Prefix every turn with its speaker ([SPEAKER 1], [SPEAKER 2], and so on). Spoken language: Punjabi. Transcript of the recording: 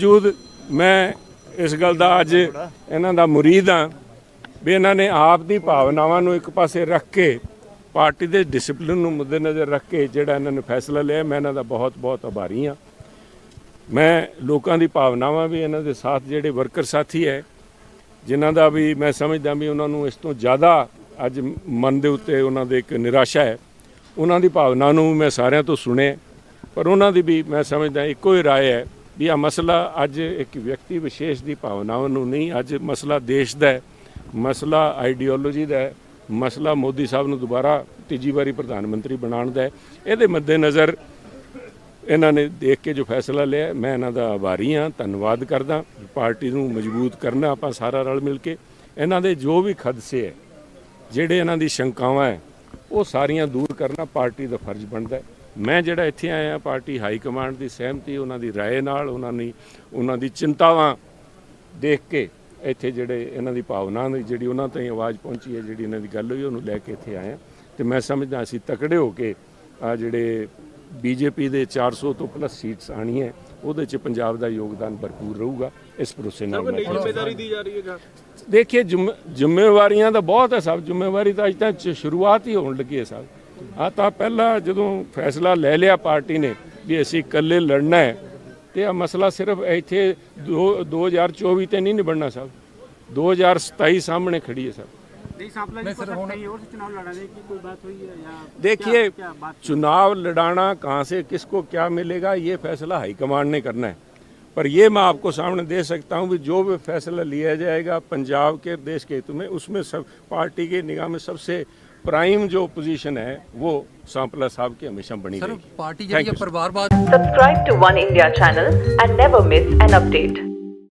[SPEAKER 1] ਬਾਵਜੂਦ ਮੈਂ ਇਸ ਗੱਲ ਦਾ ਅੱਜ ਇਹਨਾਂ ਦਾ ਮੁਰੀਦ ਹਾਂ ਵੀ ਇਹਨਾਂ ਨੇ ਆਪ ਦੀ ਭਾਵਨਾਵਾਂ ਨੂੰ ਇੱਕ ਪਾਸੇ ਰੱਖ ਕੇ ਪਾਰਟੀ ਦੇ ਡਿਸਪਲਿਨ ਨੂੰ ਮੁੱਦੇ ਨਜ਼ਰ ਰੱਖ ਕੇ ਜਿਹੜਾ ਇਹਨਾਂ ਨੇ ਫੈਸਲਾ ਲਿਆ, ਮੈਂ ਇਹਨਾਂ ਦਾ ਬਹੁਤ ਬਹੁਤ ਆਭਾਰੀ ਹਾਂ। ਮੈਂ ਲੋਕਾਂ ਦੀ ਭਾਵਨਾਵਾਂ ਵੀ ਇਹਨਾਂ ਦੇ ਸਾਥ ਜਿਹੜੇ ਵਰਕਰ ਸਾਥੀ ਹੈ, ਜਿਨ੍ਹਾਂ ਦਾ ਵੀ ਮੈਂ ਸਮਝਦਾ ਵੀ ਉਹਨਾਂ ਨੂੰ ਇਸ ਤੋਂ ਜ਼ਿਆਦਾ ਅੱਜ ਮਨ ਦੇ ਉੱਤੇ ਉਹਨਾਂ ਦੇ ਇੱਕ ਨਿਰਾਸ਼ਾ ਹੈ। ਉਹਨਾਂ ਦੀ ਭਾਵਨਾ ਨੂੰ ਮੈਂ ਸਾਰਿਆਂ ਤੋਂ ਸੁਣਿਆ, ਪਰ ਉਹਨਾਂ ਦੀ ਵੀ ਮੈਂ ਸਮਝਦਾ ਇੱਕੋ ਹੀ ਰਾਏ ਹੈ ਵੀ ਆ ਮਸਲਾ ਅੱਜ ਇੱਕ ਵਿਅਕਤੀ ਵਿਸ਼ੇਸ਼ ਦੀ ਭਾਵਨਾਵਾਂ ਨੂੰ ਨਹੀਂ, ਅੱਜ ਮਸਲਾ ਦੇਸ਼ ਦਾ ਹੈ, ਮਸਲਾ ਆਈਡੀਓਲੋਜੀ ਦਾ ਹੈ, ਮਸਲਾ ਮੋਦੀ ਸਾਹਿਬ ਨੂੰ ਦੁਬਾਰਾ ਤੀਜੀ ਵਾਰੀ ਪ੍ਰਧਾਨ ਮੰਤਰੀ ਬਣਾਉਣ ਦਾ ਹੈ। ਇਹਦੇ ਮੱਦੇਨਜ਼ਰ ਇਹਨਾਂ ਨੇ ਦੇਖ ਕੇ ਜੋ ਫੈਸਲਾ ਲਿਆ ਮੈਂ ਇਹਨਾਂ ਦਾ ਆਭਾਰੀ ਹਾਂ, ਧੰਨਵਾਦ ਕਰਦਾ, ਪਾਰਟੀ ਨੂੰ ਮਜ਼ਬੂਤ ਕਰਨਾ ਆਪਾਂ ਸਾਰਾ ਰਲ ਮਿਲ ਕੇ। ਇਹਨਾਂ ਦੇ ਜੋ ਵੀ ਖਦਸੇ ਹੈ, ਜਿਹੜੇ ਇਹਨਾਂ ਦੀ ਸ਼ੰਕਾਵਾਂ ਹੈ ਉਹ ਸਾਰੀਆਂ ਦੂਰ ਕਰਨਾ ਪਾਰਟੀ ਦਾ ਫਰਜ਼ ਬਣਦਾ ਹੈ ਮੈਂ ਜਿਹੜਾ ਇੱਥੇ ਆਇਆ ਪਾਰਟੀ ਹਾਈ ਕਮਾਂਡ ਦੀ ਸਹਿਮਤੀ ਉਹਨਾਂ ਦੀ رائے ਨਾਲ ਉਹਨਾਂ ਦੀ ਉਹਨਾਂ ਦੀ ਚਿੰਤਾਵਾਂ ਦੇਖ ਕੇ ਇੱਥੇ ਜਿਹੜੇ ਇਹਨਾਂ ਦੀ ਭਾਵਨਾ ਦੀ ਜਿਹੜੀ ਉਹਨਾਂ ਤਾਈਂ ਆਵਾਜ਼ ਪਹੁੰਚੀ ਹੈ ਜਿਹੜੀ ਇਹਨਾਂ ਦੀ ਗੱਲ ਹੋਈ ਉਹਨੂੰ ਲੈ ਕੇ ਇੱਥੇ ਆਇਆ ਤੇ ਮੈਂ ਸਮਝਦਾ ਅਸੀਂ ਤਕੜੇ ਹੋ ਕੇ ਆ ਜਿਹੜੇ ਬੀਜੇਪੀ ਦੇ 400 ਤੋਂ ਪਲੱਸ ਸੀਟਸ ਆਣੀ ਹੈ। ਉਹਦੇ 'ਚ ਪੰਜਾਬ ਦਾ ਯੋਗਦਾਨ ਭਰਪੂਰ ਰਹੂਗਾ। ਇਸ ਭਰੋਸੇ ਨਾਲ ਮੈਂ।
[SPEAKER 2] ਜ਼ਿੰਮੇਵਾਰੀ ਦੀ ਜਾ ਰਹੀ ਹੈ
[SPEAKER 1] ਜ਼ਿੰਮੇ- ਜ਼ਿੰਮੇਵਾਰੀਆਂ ਤਾਂ ਬਹੁਤ ਹੈ ਸਭ। ਜ਼ਿੰਮੇਵਾਰੀ ਤਾਂ ਅਜ ਤੱਕ ਸ਼ੁਰੂਆਤ ਹੀ ਹੋਣ ਲੱਗੀ ਹੈ ਸਭ। ਆ ਤਾਂ ਪਹਿਲਾਂ ਜਦੋਂ ਫੈਸਲਾ ਲੈ ਲਿਆ ਪਾਰਟੀ ਨੇ ਵੀ ਅਸੀਂ ਇਕੱਲੇ ਲੜਨਾ ਹੈ ਤੇ ਆ ਮਸਲਾ ਸਿਰਫ ਇੱਥੇ ਦੋ- 2024 ਤੇ ਨਹੀਂ ਨਿਬੜਨਾ ਸਭ। 2027 ਸਾਹਮਣੇ ਖੜੀ ਹੈ ਸਭ। देखिए चुनाव लड़ाना कहाँ से किसको क्या मिलेगा ये फैसला हाईकमांड ने करना है। पर ये मैं आपको सामने दे सकता हूँ कि जो भी फैसला लिया जाएगा पंजाब के देश के हित में उसमें सब पार्टी के निगाह में सबसे प्राइम जो पोजीशन है वो सांपला साहब की हमेशा बनी रहेगी।
[SPEAKER 3] Party
[SPEAKER 4] subscribe to Oneindia channel and never miss an update